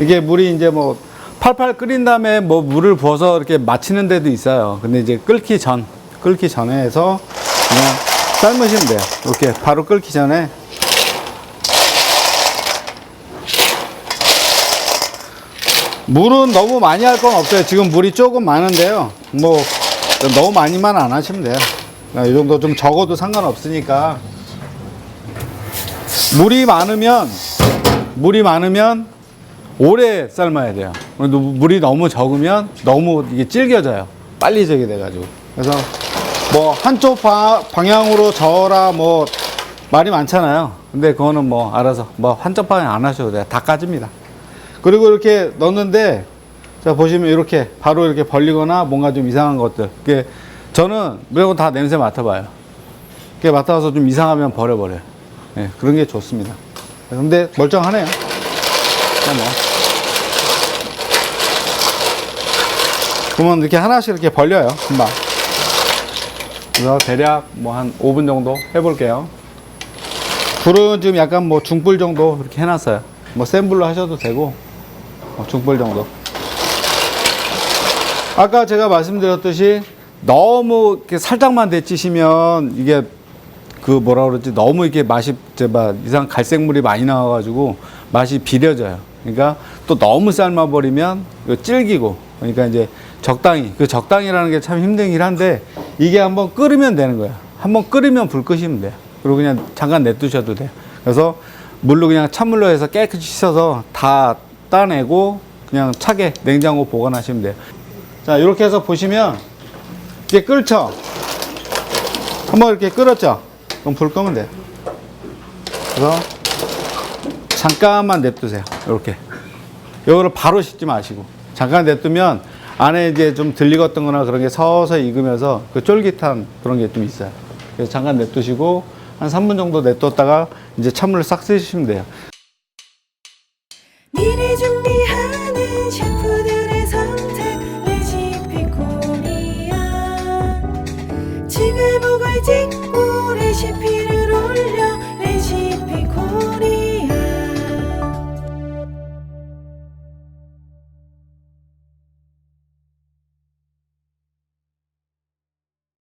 이게 물이 이제 뭐 팔팔 끓인 다음에 뭐 물을 부어서 이렇게 마치는 데도 있어요. 근데 이제 끓기 전, 끓기 전에 해서 그냥 삶으시면 돼요. 이렇게 바로 끓기 전에 물은 너무 많이 할 건 없어요. 지금 물이 조금 많은데요. 뭐 너무 많이만 안 하시면 돼요. 아, 이 정도 좀 적어도 상관없으니까 물이 많으면 물이 많으면 오래 삶아야 돼요. 물이 너무 적으면 너무 이게 질겨져요. 빨리 저게 돼가지고. 그래서 뭐 한쪽 바- 방향으로 저어라 뭐 말이 많잖아요. 근데 그거는 뭐 알아서 뭐 한쪽 방향 안 하셔도 돼요. 다 까집니다. 그리고 이렇게 넣는데 자 보시면 이렇게 바로 이렇게 벌리거나 뭔가 좀 이상한 것들. 그게 저는 무조건 다 냄새 맡아봐요. 그게 맡아서 좀 이상하면 버려버려요. 예, 그런 게 좋습니다. 근데 멀쩡하네요. 그냥 뭐. 그러면 이렇게 하나씩 이렇게 벌려요. 금방. 그래서 대략 뭐 한 5분 정도 해볼게요. 불은 지금 약간 뭐 중불 정도 이렇게 해놨어요. 뭐 센 불로 하셔도 되고, 뭐 중불 정도. 아까 제가 말씀드렸듯이 너무 이렇게 살짝만 데치시면 이게 그 뭐라 그러지 너무 이게 맛이 제가 이상 갈색물이 많이 나와가지고 맛이 비려져요. 그러니까 또 너무 삶아버리면 질기고 그러니까 이제 적당히 그 적당이라는 게 참 힘들긴 한데 이게 한번 끓으면 되는 거예요. 한번 끓으면 불 끄시면 돼요. 그리고 그냥 잠깐 냅두셔도 돼요. 그래서 물로 그냥 찬물로 해서 깨끗이 씻어서 다 따내고 그냥 차게 냉장고 보관하시면 돼요. 자 이렇게 해서 보시면 이게 끓죠. 한번 이렇게 끓었죠. 그럼 불 끄면 돼요. 그래서 잠깐만 냅두세요. 이렇게. 이거를 바로 씻지 마시고 잠깐 냅두면 안에 이제 좀 들리었던 거나 그런 게 서서히 익으면서 그 쫄깃한 그런 게 좀 있어요. 그래서 잠깐 냅두시고 한 3분 정도 냅뒀다가 이제 찬물을 싹 쓰시면 돼요. 미리 준비하는 셰프들의 선택 레시피 코리아 지금 보고 찍고 레시피